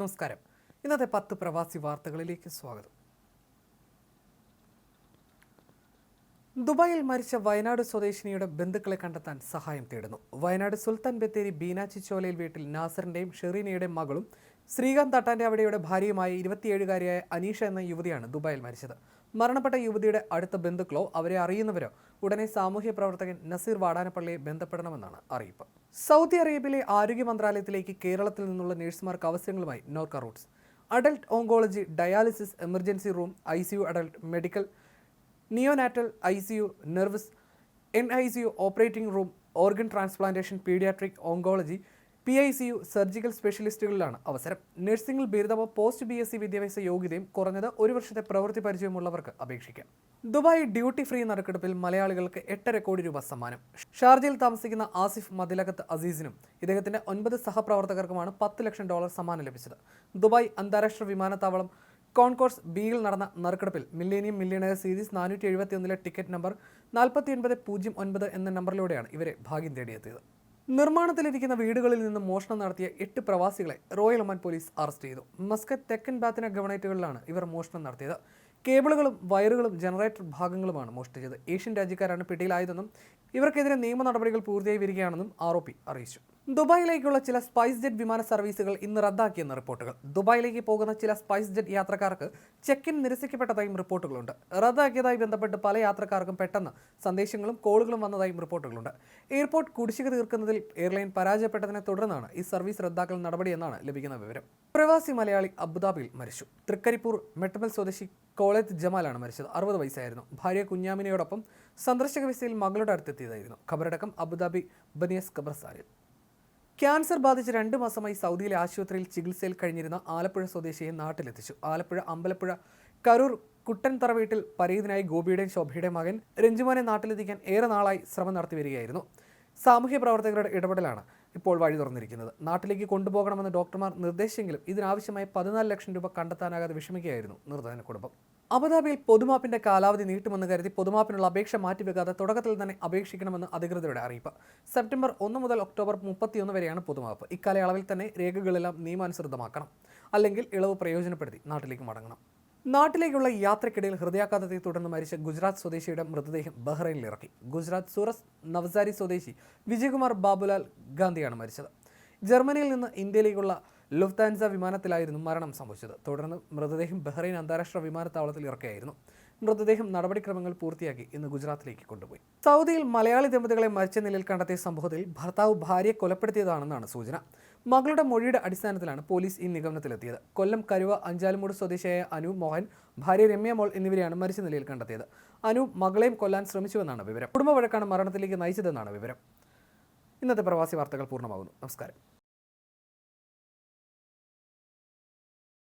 നമസ്കാരം. ഇന്നത്തെ പത്ത് പ്രവാസി വാർത്തകളിലേക്ക് സ്വാഗതം. ദുബായിൽ മരിച്ച വയനാട് സ്വദേശിനിയുടെ ബന്ധുക്കളെ കണ്ടെത്താൻ സഹായം തേടുന്നു. വയനാട് സുൽത്താൻ ബത്തേരി ബീനാച്ചി ചോലയിൽ വീട്ടിൽ നാസറിന്റെയും ഷെറീനയുടെയും മകളും ശ്രീകാന്ത് തട്ടാന്റെ അവിടെയുടെ ഭാര്യയുമായ ഇരുപത്തിയേഴുകാരിയായ അനീഷ എന്ന യുവതിയാണ് ദുബായിൽ മരിച്ചത്. മരണപ്പെട്ട യുവതിയുടെ അടുത്ത ബന്ധുക്കളോ അവരെ അറിയുന്നവരോ ഉടനെ സാമൂഹ്യ പ്രവർത്തകൻ നസീർ വാടാനപ്പള്ളിയെ ബന്ധപ്പെടണമെന്നാണ് അറിയിപ്പ്. സൗദി അറേബ്യയിലെ ആരോഗ്യ മന്ത്രാലയത്തിലേക്ക് കേരളത്തിൽ നിന്നുള്ള നഴ്സുമാർക്ക് അവസരങ്ങളുമായി Norka roots. Adult oncology dialysis emergency room I C U adult medical neonatal I C U nervous N I C U operating room organ transplantation paediatric oncology P I C U surgical സ്പെഷ്യലിസ്റ്റുകളിലാണ് അവസരം. നഴ്സിംഗിൽ ബിരുദമോ post B S C വിദ്യാഭ്യാസ യോഗ്യതയും കുറഞ്ഞത് ഒരു വർഷത്തെ പ്രവൃത്തി പരിചയമുള്ളവർക്ക് അപേക്ഷിക്കാം. ദുബായ് ഡ്യൂട്ടി ഫ്രീ നറുക്കെടുപ്പിൽ മലയാളികൾക്ക് എട്ടര കോടി രൂപ സമ്മാനം. ഷാർജയിൽ താമസിക്കുന്ന ആസിഫ് മതിലകത്ത് അസീസിനും ഇദ്ദേഹത്തിന്റെ ഒൻപത് സഹപ്രവർത്തകർക്കുമാണ് പത്ത് ലക്ഷം ഡോളർ സമ്മാനം ലഭിച്ചത്. ദുബായ് അന്താരാഷ്ട്ര വിമാനത്താവളം കോൺകോഴ്സ് ബിയിൽ നടന്ന നറുക്കെടുപ്പിൽ മില്ലേനിയം മില്ലിയണയർ സീരീസ് നാനൂറ്റി എഴുപത്തി ടിക്കറ്റ് നമ്പർ നാൽപ്പത്തി ഒൻപത് പൂജ്യം ഒൻപത് എന്ന നമ്പറിലൂടെയാണ് ഇവരെ ഭാഗ്യം തേടിയെത്തിയത്. നിർമ്മാണത്തിലിരിക്കുന്ന വീടുകളിൽ നിന്ന് മോഷണം നടത്തിയ എട്ട് പ്രവാസികളെ റോയൽ ഒമാൻ പോലീസ് അറസ്റ്റ് ചെയ്തു. മസ്കറ്റ് തെക്കൻ ബാത്തിന ഗവണേറ്റുകളിലാണ് ഇവർ മോഷണം നടത്തിയത്. കേബിളുകളും വയറുകളും ജനറേറ്റർ ഭാഗങ്ങളുമാണ് മോഷ്ടിച്ചത്. ഏഷ്യൻ രാജ്യക്കാരാണ് പിടിയിലായതെന്നും ഇവർക്കെതിരെ നിയമ നടപടികൾ പൂർത്തിയായി വരികയാണെന്നും ആരോപി അറിയിച്ചു. ദുബായിലേക്കുള്ള ചില സ്പൈസ് ജെറ്റ് വിമാന സർവീസുകൾ ഇന്ന് റദ്ദാക്കിയെന്ന് റിപ്പോർട്ടുകൾ. ദുബായിലേക്ക് പോകുന്ന ചില സ്പൈസ് ജെറ്റ് യാത്രക്കാർക്ക് ചെക്ക് ഇൻ നിരസിക്കപ്പെട്ടതായും റിപ്പോർട്ടുകളുണ്ട്. റദ്ദാക്കിയതായി ബന്ധപ്പെട്ട് പല യാത്രക്കാർക്കും പെട്ടെന്ന് സന്ദേശങ്ങളും കോളുകളും വന്നതായും റിപ്പോർട്ടുകളുണ്ട്. എയർപോർട്ട് കുടിശ്ശിക തീർക്കുന്നതിൽ എയർലൈൻ പരാജയപ്പെട്ടതിനെ തുടർന്നാണ് ഈ സർവീസ് റദ്ദാക്കൽ നടപടിയെന്നാണ് ലഭിക്കുന്ന വിവരം. പ്രവാസി മലയാളി അബുദാബിയിൽ മരിച്ചു. തൃക്കരിപ്പൂർ മെട്ടമൽ സ്വദേശി കോളേത്ത് ജമാലാണ് മരിച്ചത്. അറുപത് വയസ്സായിരുന്നു. ഭാര്യ കുഞ്ഞാമിനയോടൊപ്പം സന്ദർശക വിസയിൽ മകളുടെ അടുത്തെത്തിയതായിരുന്നു. ഖബറടക്കം അബുദാബി ബനിയസ് ഖബർസ്ഥാനിൽ ക്യാൻസർ ബാധിച്ച് രണ്ട് മാസമായി സൗദിയിലെ ആശുപത്രിയിൽ ചികിത്സയിൽ കഴിഞ്ഞിരുന്ന ആലപ്പുഴ സ്വദേശിയെ നാട്ടിലെത്തിച്ചു. ആലപ്പുഴ അമ്പലപ്പുഴ കരൂർ കുട്ടൻതറ വീട്ടിൽ പരീതിനായി ഗോപിയുടെയും ശോഭയുടെയും മകൻ രഞ്ജുമോനെ നാട്ടിലെത്തിക്കാൻ ഏറെ നാളായി ശ്രമം നടത്തി വരികയായിരുന്നു. സാമൂഹ്യ പ്രവർത്തകരുടെ ഇടപെടലാണ് ഇപ്പോൾ വഴി തുറന്നിരിക്കുന്നത്. നാട്ടിലേക്ക് കൊണ്ടുപോകണമെന്ന് ഡോക്ടർമാർ നിർദ്ദേശിച്ചെങ്കിലും ഇതിനാവശ്യമായി പതിനാല് ലക്ഷം രൂപ കണ്ടെത്താനാകാതെ വിഷമിക്കുകയായിരുന്നു നിർധന കുടുംബം. അബുദാബിയിൽ പൊതുമാപ്പിന്റെ കാലാവധി നീട്ടുമെന്ന് കരുതി പൊതുമാപ്പിനുള്ള അപേക്ഷ മാറ്റിവെക്കാതെ തുടക്കത്തിൽ തന്നെ അപേക്ഷിക്കണമെന്ന് അധികൃതരുടെ അറിയിപ്പ്. സെപ്റ്റംബർ ഒന്ന് മുതൽ ഒക്ടോബർ മുപ്പത്തിയൊന്ന് വരെയാണ് പൊതുമാപ്പ്. ഇക്കാലയളവിൽ തന്നെ രേഖകളെല്ലാം നിയമാനുസൃതമാക്കണം. അല്ലെങ്കിൽ ഇളവ് പ്രയോജനപ്പെടുത്തി നാട്ടിലേക്ക് മടങ്ങണം. നാട്ടിലേക്കുള്ള യാത്രക്കിടയിൽ ഹൃദയാഘാതത്തെ തുടർന്ന് മരിച്ച ഗുജറാത്ത് സ്വദേശിയുടെ മൃതദേഹം ബഹ്റൈനിൽ ഇറക്കി. ഗുജറാത്ത് സൂറസ് നവസാരി സ്വദേശി വിജയകുമാർ ബാബുലാൽ ഗാന്ധിയാണ് മരിച്ചത്. ജർമ്മനിയിൽ നിന്ന് ഇന്ത്യയിലേക്കുള്ള ലുഫ്താൻസ വിമാനത്തിലായിരുന്നു മരണം സംഭവിച്ചത്. തുടർന്ന് മൃതദേഹം ബഹ്റൈൻ അന്താരാഷ്ട്ര വിമാനത്താവളത്തിൽ ഇറക്കിയായിരുന്നു മൃതദേഹം നടപടിക്രമങ്ങൾ പൂർത്തിയാക്കി ഇന്ന് ഗുജറാത്തിലേക്ക് കൊണ്ടുപോയി. സൗദിയിൽ മലയാളി ദമ്പതികളെ മരിച്ച നിലയിൽ കണ്ടെത്തിയ സംഭവത്തിൽ ഭർത്താവ് ഭാര്യയെ കൊലപ്പെടുത്തിയതാണെന്നാണ് സൂചന. മകളുടെ മൊഴിയുടെ അടിസ്ഥാനത്തിലാണ് പോലീസ് ഈ നിഗമനത്തിലെത്തിയത്. കൊല്ലം കരുവ അഞ്ചാലുമൂട് സ്വദേശിയായ അനു മോഹൻ ഭാര്യ രമ്യ മോൾ എന്നിവരെയാണ് മരിച്ച നിലയിൽ കണ്ടെത്തിയത്. അനു മകളെയും കൊല്ലാൻ ശ്രമിച്ചുവെന്നാണ് വിവരം. കുടുംബ വഴക്കാണ് മരണത്തിലേക്ക് നയിച്ചതെന്നാണ് വിവരം. ഇന്നത്തെ പ്രവാസി വാർത്തകൾ പൂർണമാകുന്നു. നമസ്കാരം.